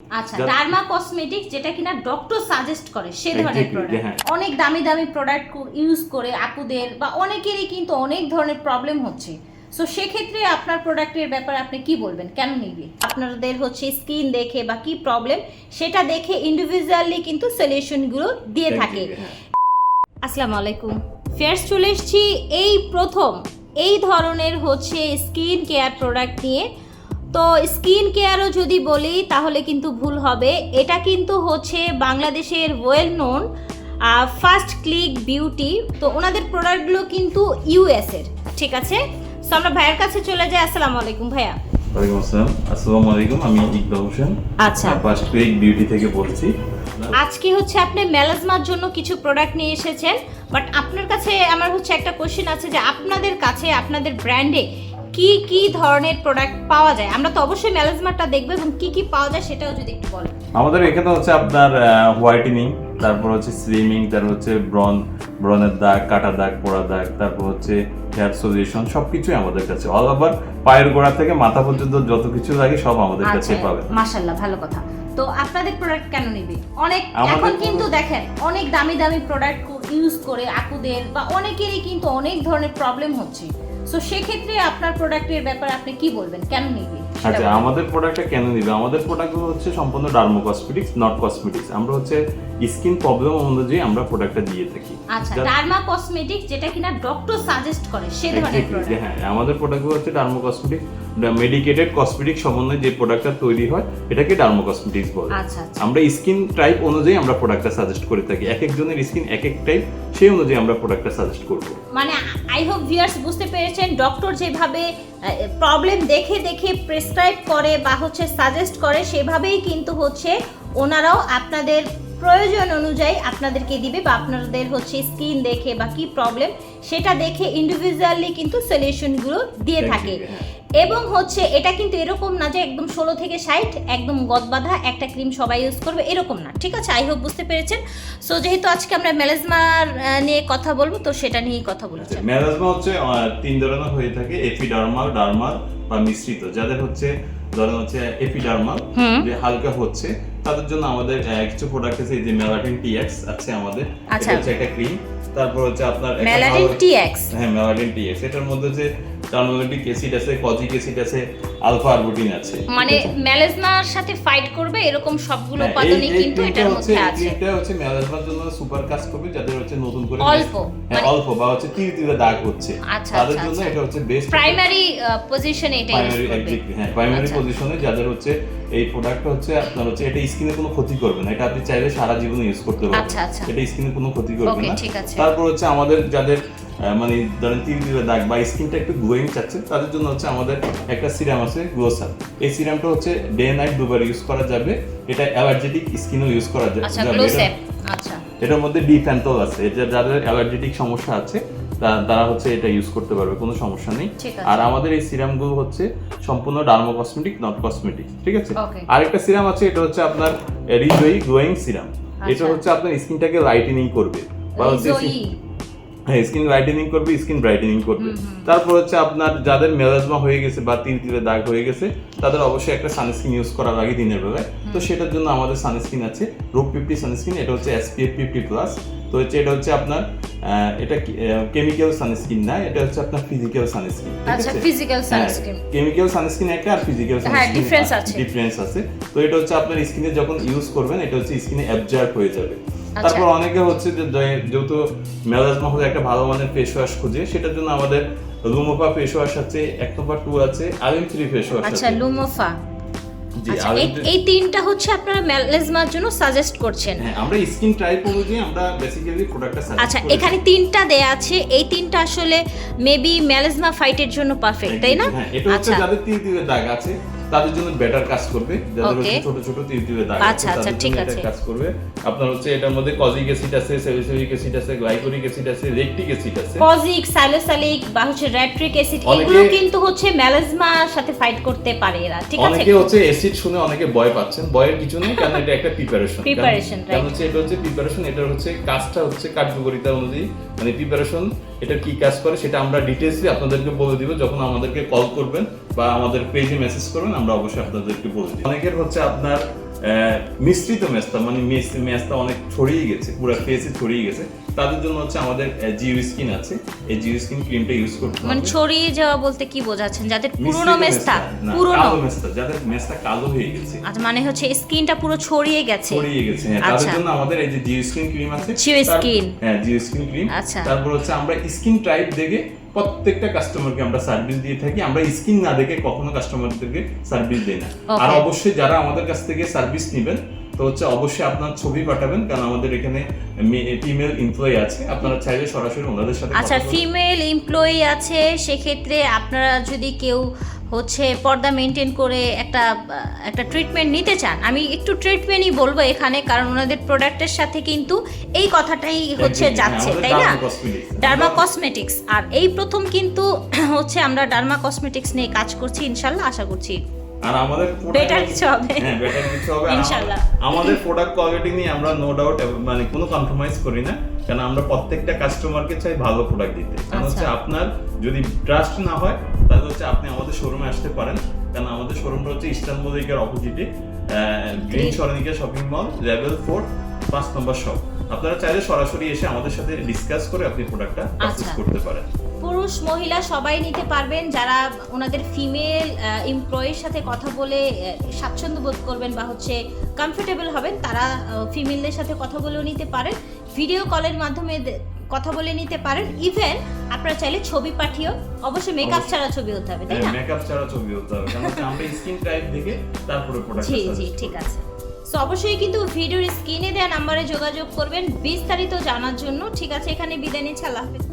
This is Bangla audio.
আচ্ছা ডার্মা কসমেটিক যেটা কিনা ডক্টর সাজেস্ট করে সে ধরনের প্রোডাক্ট হ্যাঁ। অনেক দামি দামি প্রোডাক্ট ইউজ করে আপুদের বা অনেকেরই কিন্তু অনেক ধরনের প্রবলেম হচ্ছে। সো সেক্ষেত্রে আপনার প্রোডাক্টের ব্যাপারে আপনি কি বলবেন? কেন নিবে আপনাদের হচ্ছে স্কিন দেখে বা কি প্রবলেম সেটা দেখে ইন্ডিভিজুয়ালি কিন্তু সলিউশনগুলো দিয়ে থাকে। হ্যাঁ। আসসালামু আলাইকুম। ফেয়ার্স চলে এসেছি এই প্রথম এই ধরনের হচ্ছে স্কিন কেয়ার প্রোডাক্ট নিয়ে। তো স্কিন কেয়ারও যদি বলি তাহলে কিন্তু ভুল হবে। এটা কিন্তু হচ্ছে বাংলাদেশের well known first click beauty তো ওনাদের প্রোডাক্টগুলো কিন্তু ইউএস এর ঠিক আছে? তো আমরা ভাইয়ের কাছে চলে যাই। আসসালামু আলাইকুম ভাইয়া। ওয়ালাইকুম আসসালাম। আসসালামু আলাইকুম আমি ইকবাল হোসেন। আচ্ছা। ফার্স্ট কুইক বিউটি থেকে বলছি। আজকে হচ্ছে আপনি মেলাজমার জন্য কিছু প্রোডাক্ট নিয়ে এসেছেন। বাট আপনার কাছে আমার হচ্ছে একটা কোশ্চেন আছে যে আপনাদের কাছে আপনাদের ব্র্যান্ডে কি কি ধরনের প্রোডাক্ট পাওয়া যায়? আমরা তো অবশ্যই মেলাজমারটা দেখব এবং কি কি পাওয়া যায় সেটাও যদি একটু বলেন আমাদের এখানে হচ্ছে আপনার হোয়াইটেনিং তারপর হচ্ছে স্লিমিং তারপর হচ্ছে ব্রন ব্রনের দাগ কাটা দাগ পোড়া দাগ তারপর হচ্ছে হেয়ার সলিউশন সবকিছুই আমাদের কাছে। অল ওভার পায়ের গোড়া থেকে মাথা পর্যন্ত যত কিছু লাগে সব আমাদের কাছে পাবেন মাশাল্লাহ ভালো কথা। তো আপনাদের প্রোডাক্ট কেন নিবে? অনেক এখন কিন্তু দেখেন অনেক দামি দামি প্রোডাক্ট ইউজ করে আপুদের বা অনেকেরই কিন্তু অনেক ধরনের প্রবলেম হচ্ছে। সো সেক্ষেত্রে আপনার প্রোডাক্টের ব্যাপারে আপনি কি বলবেন? কেন নিবে? আচ্ছা আমাদের প্রোডাক্টটা কেন নিবে? আমাদের প্রোডাক্টগুলো হচ্ছে সম্পূর্ণ ডার্মো কসমেটিক্স নট কসমেটিক্স আমরা হচ্ছে স্কিন প্রবলেম অনুযায়ী আমরা প্রোডাক্টটা দিয়ে থাকি। আচ্ছা ডার্মা কসমেটিক্স যেটা কিনা ডক্টর সাজেস্ট করে সে ধরনের প্রোডাক্ট হ্যাঁ আমাদের প্রোডাক্টগুলো হচ্ছে ডার্মো কসমেটিক মেডিকেটেড কসমেটিক সমন্বয়ে যে প্রোডাক্টটা তৈরি হয় এটাকে ডার্মো কসমেটিক্স বলে। আচ্ছা আচ্ছা। আমরা স্কিন টাইপ অনুযায়ী আমরা প্রোডাক্টটা সাজেস্ট করে থাকি। এক একজনের স্কিন এক এক টাইপ সেই অনুযায়ী আমরা প্রোডাক্টটা সাজেস্ট করব। মানে আই হোপ ভিউয়ার্স বুঝতে পেরেছেন ডক্টর যেভাবে প্রবলেম দেখে দেখে প্রেসক্রাইব করে বা হচ্ছে সাজেস্ট করে সেভাবেই কিন্তু হচ্ছে ওনারাও আপনাদের প্রয়োজন অনুযায়ী আপনাদেরকে দিবে বা আপনাদের হচ্ছে স্কিন দেখে বা কি প্রবলেম সেটা দেখে ইন্ডিভিজুয়ালি কিন্তু সলিউশনগুলো দিয়ে থাকে। হ্যাঁ। এবং হচ্ছে এটা কিন্তু এরকম না যে একদম ষোলো থেকে ষাট একদম গদবাধা একটা ক্রিম সবাই ইউজ করবে এরকম না। ঠিক আছে? আই হোপ বুঝতে পেরেছেন। সো যেহেতু আজকে আমরা মেলেজমার নিয়ে কথা বলব তো সেটা নিয়েই কথা বলছি। ম্যালাজমা হচ্ছে তিন ধরনের হয়ে থাকে এপিডার্মাল ডার্মাল বা মিশ্রিত যাদের হচ্ছে ধরেন হচ্ছে এপিডার্মাল। যে হালকা হচ্ছে তাদের জন্য আমাদের কিছু প্রোডাক্ট আছে এই যে মেলাটিন টিএক্স আছে আমাদের আচ্ছা। এটা হচ্ছে একটা ক্রিম তারপর হচ্ছে আপনার মেলাটিন টিএক্স হ্যাঁ মেলাটিন টিএক্স এটার মধ্যে যে টার্মোলিক অ্যাসিড আছে কজিক অ্যাসিড আছে আলফা আরবুটিন আছে মানে ম্যালেজমার সাথে ফাইট করবে এরকম সবগুলো হ্যাঁ, উপাদানই কিন্তু এটার মধ্যে আছে এটা হচ্ছে ম্যালেজমার জন্য সুপার কাজ করবে যাদের হচ্ছে নতুন করে অল্প, হ্যাঁ মানে- অল্প বা হচ্ছে তিল তিলে দাগ হচ্ছে আচ্ছা, তাদের আচ্ছা, জন্য আচ্ছা। এটা হচ্ছে বেস্ট প্রাইমারি পজিশনে এটা প্রাইমারি হ্যাঁ প্রাইমারি আচ্ছা। পজিশনে যাদের হচ্ছে এই প্রোডাক্টটা হচ্ছে আপনার হচ্ছে এটা স্কিনে কোনো ক্ষতি করবে না। এটা আপনি চাইলে সারা জীবন ইউজ করতে পারবেন। আচ্ছা, আচ্ছা। এটা স্কিনে কোনো ক্ষতি করবে না। তারপর হচ্ছে আমাদের যাদের মানে ধরেন তিল তিলে দাগ বা স্কিনটা একটু গ্লোয়িং চাচ্ছে তাদের জন্য হচ্ছে আমাদের একটা সিরাম আছে গ্লোসার এই সিরামটা হচ্ছে ডে নাইট দুবার ইউজ করা যাবে। এটা অ্যালার্জেটিক স্কিনও ইউজ করা আচ্ছা যাবে। আচ্ছা। এটার মধ্যে ডিফ্যান্টল আছে। এটা যাদের অ্যালার্জেটিক সমস্যা আছে তারা হচ্ছে এটা ইউজ করতে পারবে কোনো সমস্যা নেই। আর আমাদের এই সিরামগুলো হচ্ছে সম্পূর্ণ ডার্মো কসমেটিক নট কসমেটিক ঠিক আছে. আরেকটা সিরাম আছে এটা হচ্ছে আপনার রিজয়ী গ্লোয়িং সিরাম এটা। হচ্ছে আপনার স্কিনটাকে লাইটেনিং করবে। বা হচ্ছে হ্যাঁ স্কিন লাইটেনিং করবে স্কিন ব্রাইটেনিং করবে। তারপর হচ্ছে আপনার যাদের মেলাজমা হয়ে গেছে বা তিল তিলে দাগ হয়ে গেছে তাদের অবশ্যই একটা সানস্ক্রিন ইউজ করা লাগে দিনের বেলায়। তো সেটার জন্য আমাদের সানস্ক্রিন আছে রোগ ফিফটি সানস্ক্রিন এটা হচ্ছে এসপিএফ ফিফটি প্লাস তো হচ্ছে এটা হচ্ছে আপনার এটা কেমিক্যাল সানস্ক্রিন না এটা হচ্ছে আপনার ফিজিক্যাল সানস্ক্রিন আচ্ছা, physical sunscreen। কেমিক্যাল সানস্ক্রিন একটা আর ফিজিক্যাল হ্যাঁ, difference আছে। ডিফারেন্স আছে তো এটা হচ্ছে আপনার স্কিনে যখন ইউজ করবেন এটা হচ্ছে স্কিনে অ্যাবজর্ব হয়ে যাবে আচ্ছা। তারপর অনেকে হচ্ছে যে যেহেতু মেলাজমা হলে একটা ভালো মানের ফেস ওয়াশ খুঁজে সেটার জন্য আমাদের লুমোপা ফেস ওয়াশ আছে এক নম্বর টু আছে আর এম থ্রি ফেস ওয়াশ আচ্ছা লুমোফা আচ্ছা এই- এই তিনটা হচ্ছে আপনারা মেলাজমার জন্য সাজেস্ট করছেন। হ্যাঁ আমরা স্কিন টাইপ অনুযায়ী আমরা বেসিক্যালি প্রোডাক্টটা সাজেস্ট আচ্ছা এখানে তিনটা দেয়া আছে। এই তিনটা আসলে মেবি মেলাজমা ফাইটের জন্য পারফেক্ট তাই না? হ্যাঁ এটা হচ্ছে আচ্ছা। যাদের তিল তিলে দাগ আছে। তাদের জন্য বেটার কাজ করবে। যাদের হচ্ছে ছোট ছোট তিলে দাগ আচ্ছা, আচ্ছা, ঠিক আছে। এটা কাজ করবে। আপনার হচ্ছে এটার মধ্যে কজিক অ্যাসিড আছে সেলিসিলিক অ্যাসিড আছে গ্লাইকোলিক অ্যাসিড আছে লেকটিক অ্যাসিড আছে। পজিক স্যালোসালিক বা হচ্ছে রেট্রিক অ্যাসিড এগুলো কিন্তু হচ্ছে মেলেজমার সাথে ফাইট করতে পারে এরা ঠিক আছে? অনেকে হচ্ছে অ্যাসিড শুনে অনেকে ভয় পাচ্ছেন। ভয়ের কিছু নেই কারণ এটা একটা প্রিপারেশন কারণ right. হচ্ছে এটা হচ্ছে প্রিপারেশন এটার হচ্ছে কাজটা হচ্ছে কার্যকারিতা অনুযায়ী। মানে প্রিপারেশন এটা কি কাজ করে সেটা আমরা ডিটেইলসলি আপনাদেরকে বলে দিব। যখন আমাদেরকে কল করবেন বা আমাদের পেজে মেসেজ করবেন আমরা অবশ্যই আপনাদেরকে বলে দিব অনেকের হচ্ছে আপনার মিশ্রিত মেস্তা মানে মেস- মেস্তা অনেক ছড়িয়ে গেছে পুরো ফেসে ছড়িয়ে গেছে। তাদের জন্য হচ্ছে আমাদের জিও স্কিন আছে। এই জিও স্কিন ক্রিমটা ইউজ করতে মানে ছড়িয়ে যাওয়া বলতে কি বোঝাচ্ছেন? যাদের পুরনো মেস্তা পুরনো। মেস্তা যাদের মেস্তা কালো হয়ে গেছে। আচ্ছা মানে হচ্ছে স্কিনটা পুরো ছড়িয়ে গেছে। ছড়িয়ে গেছে হ্যাঁ তাদের আচ্ছা। জন্য আমাদের এই যে জিও স্কিন ক্রিম আছে তার- Skin। হ্যাঁ জিও স্কিন ক্রিম। আচ্ছা। তারপর হচ্ছে আমরা স্কিন টাইপ দেখে প্রত্যেকটা কাস্টমারকে আমরা সার্ভিস দিয়ে থাকি। আমরা স্কিন না দেখে কখনো কাস্টমারদেরকে সার্ভিস দেই না। আর অবশ্যই যারা আমাদের কাছ থেকে সার্ভিস নেবেন তো হচ্ছে অবশ্যই আপনার ছবি পাঠাবেন কারণ আমাদের এখানে ফিমেল এমপ্লয়ি আছে। আপনারা চাইলে সরাসরি ওনাদের সাথে আচ্ছা ফিমেল এমপ্লয়ি আছে সেক্ষেত্রে আপনারা যদি কেউ হচ্ছে পর্দা মেনটেন করে একটা একটা ট্রিটমেন্ট নিতে চান। আমি একটু ট্রিটমেন্টই বলব এখানে কারণ ওনাদের প্রোডাক্টের সাথে কিন্তু এই কথাটাই হচ্ছে হ্যাঁ, যাচ্ছে তাই না? ডার্মা কসমেটিক্স আর এই প্রথম কিন্তু হচ্ছে আমরা ডার্মা কসমেটিক্স নিয়ে কাজ করছি ইনশাল্লাহ আশা করছি। আর আমাদের Better কিছু হবে। হ্যাঁ বেটার কিছু হবে। ইনশাল্লাহ। আমাদের প্রোডাক্ট কোয়ালিটি নিয়ে আমরা নো ডাউট মানে কোনো কম্প্রোমাইজ করি না। কারণ আমরা প্রত্যেকটা কাস্টমারকে চাই ভালো প্রোডাক্ট দিতে। কারণ হচ্ছে আচ্ছা। আপনার যদি ট্রাস্ট না হয় তাহলে হচ্ছে আপনি আমাদের শোরুমে আসতে পারেন। কারণ আমাদের শোরুমটা হচ্ছে ইস্টার্ন মলিকের অপোজিটে গ্রিন সরণিকা শপিং মল লেভেল ফোর পাঁচ নম্বর শপ আপনারা চাইলে সরাসরি এসে আমাদের সাথে ডিসকাস করে আপনি প্রোডাক্টটা পারচেজ আচ্ছা। করতে পারেন। পুরুষ মহিলা সবাই নিতে পারবেন। যারা ওনাদের ফিমেল এমপ্লয়ের সাথে কথা বলে স্বাচ্ছন্দ্য বোধ করবেন বা হচ্ছে কমফোর্টেবল হবেন তারা ফিমেলদের সাথে কথা বলেও নিতে পারেন। ভিডিও কলের মাধ্যমে কথা বলে নিতে পারেন। ইভেন আপনারা চাইলে ছবি পাঠিও অবশ্যই মেকআপ ছাড়া ছবি হতে হবে তাই না? মেকআপ ছাড়া ছবি হতে হবে কারণ আমরা স্কিন টাইপ দেখে তারপরে প্রোডাক্ট জি জি ঠিক আছে। সো অবশ্যই কিন্তু ভিডিওর স্ক্রিনে দেওয়া নাম্বারে যোগাযোগ করবেন বিস্তারিত জানার জন্য ঠিক আছে? এখানে বিদায় নিচ্ছি আল্লাহ হাফেজ।